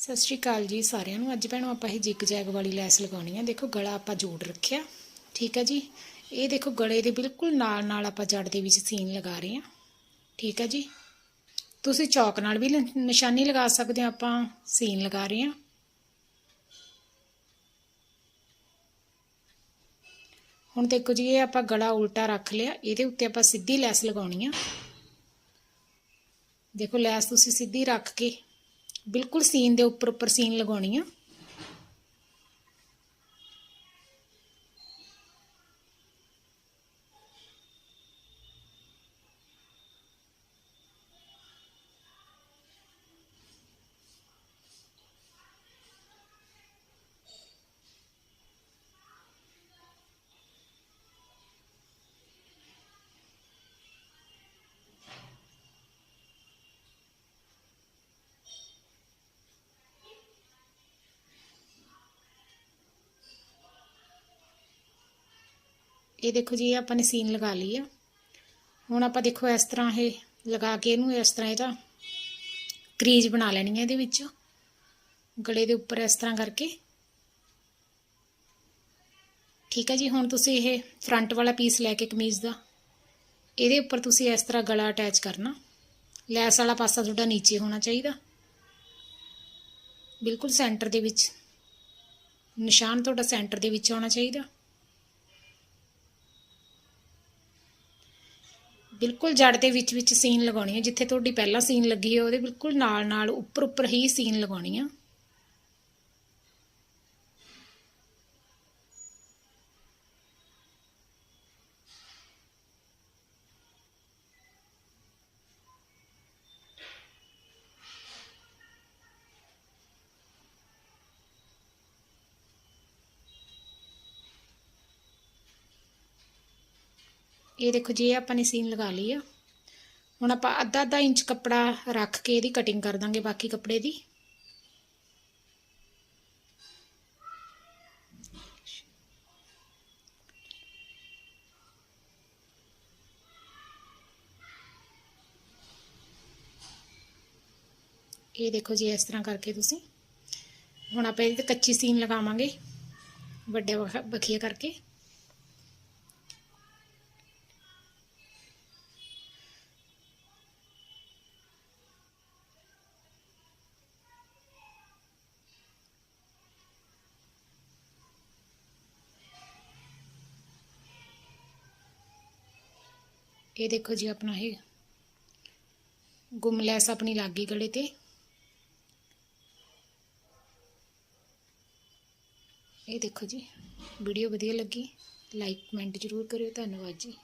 ਸਤਿ ਸ਼੍ਰੀ ਅਕਾਲ ਜੀ ਸਾਰਿਆਂ ਨੂੰ। ਅੱਜ ਭੈਣੋ ਆਪਾਂ ਇਹ ਜਿਗ ਜੈਗ ਵਾਲੀ ਲੈਸ ਲਗਾਉਣੀ ਆ। ਦੇਖੋ ਗਲਾ ਆਪਾਂ ਜੋੜ ਰੱਖਿਆ। ਠੀਕ ਹੈ ਜੀ? ਇਹ ਦੇਖੋ ਗਲੇ ਦੇ ਬਿਲਕੁਲ ਨਾਲ ਨਾਲ ਆਪਾਂ ਜੜ ਦੇ ਵਿੱਚ ਸੀਨ ਲਗਾ ਰਹੇ ਹਾਂ ਠੀਕ ਹੈ ਜੀ? ਤੁਸੀਂ ਚੌਕ ਨਾਲ ਵੀ ਲ- ਨਿਸ਼ਾਨੀ ਲਗਾ ਸਕਦੇ ਹੋ ਆਪਾਂ। ਸੀਨ ਲਗਾ ਰਹੇ ਹਾਂ ਹੁਣ ਦੇਖੋ ਜੀ, ਇਹ ਆਪਾਂ ਗਲਾ ਉਲਟਾ ਰੱਖ ਲਿਆ। ਇਹਦੇ ਉੱਤੇ ਆਪਾਂ ਸਿੱਧੀ ਲੈਸ ਲਗਾਉਣੀ ਆ। ਦੇਖੋ ਲੈਸ ਤੁਸੀਂ ਸਿੱਧੀ ਰੱਖ ਕੇ ਬਿਲਕੁਲ ਸੀਨ ਦੇ ਉੱਪਰ ਉੱਪਰ ਸੀਨ ਲਗਾਉਣੀ ਆ। ਇਹ ਦੇਖੋ ਜੀ, ਇਹ ਆਪਾਂ ਨੇ ਸੀਨ ਲਗਾ ਲਈ ਆ। ਹੁਣ ਆਪਾਂ ਦੇਖੋ ਇਸ ਤਰ੍ਹਾਂ ਇਹ ਲਗਾ ਕੇ ਇਹਨੂੰ ਇਸ ਤਰ੍ਹਾਂ ਇਹਦਾ ਕਰੀਜ ਬਣਾ ਲੈਣੀ ਹੈ ਇਹਦੇ ਵਿੱਚ। ਗਲੇ ਦੇ ਉੱਪਰ ਇਸ ਤਰ੍ਹਾਂ ਕਰਕੇ। ਠੀਕ ਹੈ ਜੀ, ਹੁਣ ਤੁਸੀਂ ਇਹ ਫਰੰਟ ਵਾਲਾ ਪੀਸ ਲੈ ਕੇ ਕਮੀਜ਼ ਦਾ। ਇਹਦੇ ਉੱਪਰ ਤੁਸੀਂ ਇਸ ਤਰ੍ਹਾਂ ਗਲਾ ਅਟੈਚ ਕਰਨਾ। ਲੈਸ ਵਾਲਾ ਪਾਸਾ ਤੁਹਾਡਾ ਨੀਚੇ ਹੋਣਾ ਚਾਹੀਦਾ। ਬਿਲਕੁਲ ਸੈਂਟਰ ਦੇ ਵਿੱਚ। ਨਿਸ਼ਾਨ ਤੁਹਾਡਾ ਸੈਂਟਰ ਦੇ ਵਿੱਚ ਆਉਣਾ ਚਾਹੀਦਾ। ਬਿਲਕੁਲ ਜੜ ਦੇ ਵਿੱਚ ਵਿੱਚ ਸੀਨ ਲਗਾਉਣੀ ਹੈ ਜਿੱਥੇ ਤੁਹਾਡੀ ਪਹਿਲਾਂ ਸੀਨ ਲੱਗੀ ਹੈ ਉਹਦੇ ਬਿਲਕੁਲ ਨਾਲ ਨਾਲ ਉੱਪਰ ਉੱਪਰ ਹੀ ਸੀਨ ਲਗਾਉਣੀ ਆ। ਇਹ ਦੇਖੋ ਜੀ ਇਹ ਆਪਾਂ ਨੇ ਸੀਨ ਲਗਾ ਲਈ ਆ, ਹੁਣ ਆਪਾਂ ਅੱਧਾ ਅੱਧਾ ਇੰਚ ਕੱਪੜਾ ਰੱਖ ਕੇ ਇਹਦੀ ਕਟਿੰਗ ਕਰ ਦਾਂਗੇ ਬਾਕੀ ਕੱਪੜੇ ਦੀ। ਇਹ ਦੇਖੋ ਜੀ ਇਸ ਤਰ੍ਹਾਂ ਕਰਕੇ ਤੁਸੀਂ। ਹੁਣ ਆਪਾਂ ਇਹਦੇ ਤੇ ਕੱਚੀ ਸੀਨ ਲਗਾਵਾਂਗੇ, ਵੱਡੇ ਵਖ- ਬਖੀਏ ਕਰਕੇ। ਇਹ ਦੇਖੋ ਜੀ ਆਪਣਾ ਇਹ ਗੁੰਮ ਲੈਸ ਆਪਣੀ ਲੱਗ ਗਈ ਗਲੇ ਤੇ। ਇਹ ਦੇਖੋ ਜੀ, ਵੀਡੀਓ ਵਧੀਆ ਲੱਗੀ ਲਾਈਕ ਕਮੈਂਟ ਜ਼ਰੂਰ ਕਰਿਓ, ਧੰਨਵਾਦ ਜੀ।